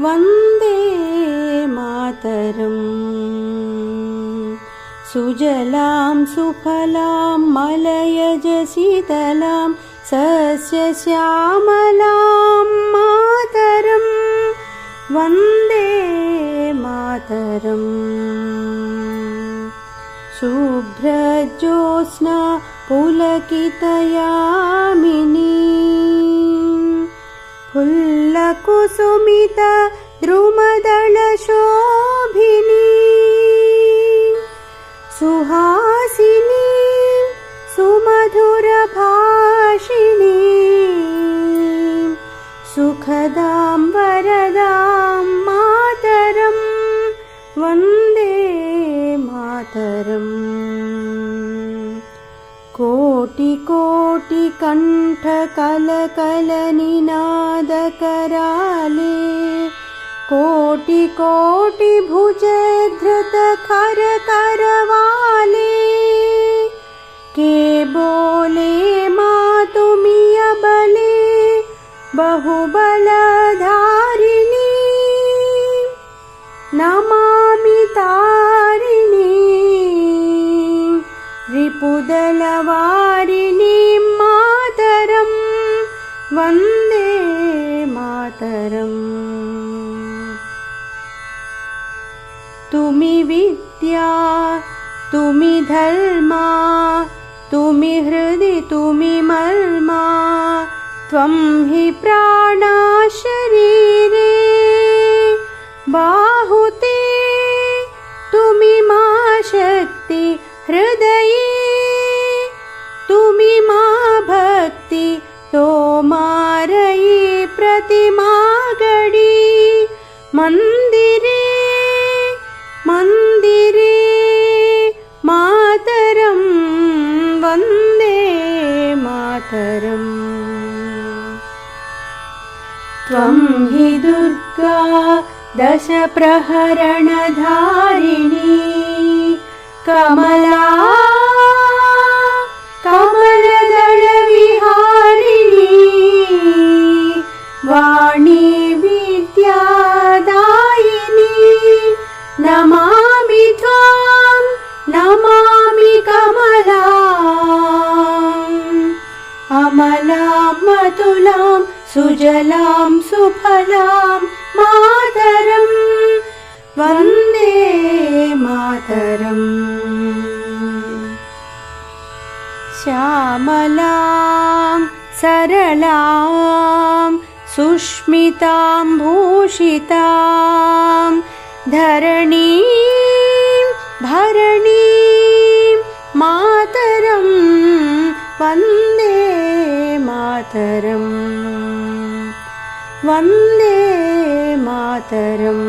वन्दे मातरम्। सुजलां सुफलां मलयज शीतलां सस्यश्यामलां मातरम्। वन्दे मातरम्। शुभ्रज्योत्स्ना पुलकितयामिनी फुल्लकुसुमित द्रुमदलशोभिनी। सुहासिनी सुमधुरभाषिणी। सुखदां वरदां कोटिकोटिकण्ठकलकलनिनादकराले कोटिकोटिभुजधृतखरकरवाले। के बोले मातुमियबले बहुबलधारिणी रिपुदलवारिणीं मातरं वन्दे मातरम्। तुमि विद्या तुमि धर्मा तुमि हृदि तुमि मर्मा त्वं हि प्राणा प्रतिमा गडी मन्दिरे मन्दिरे मातरं वन्दे मातरम्। त्वं हि दुर्गा दशप्रहरणधारिणी कमला सुजलां सुफलां मातरं वन्दे मातरम्। श्यामलां सरलां सुष्मितां भूषितां धरणीं मातरम् वन्दे मातरम्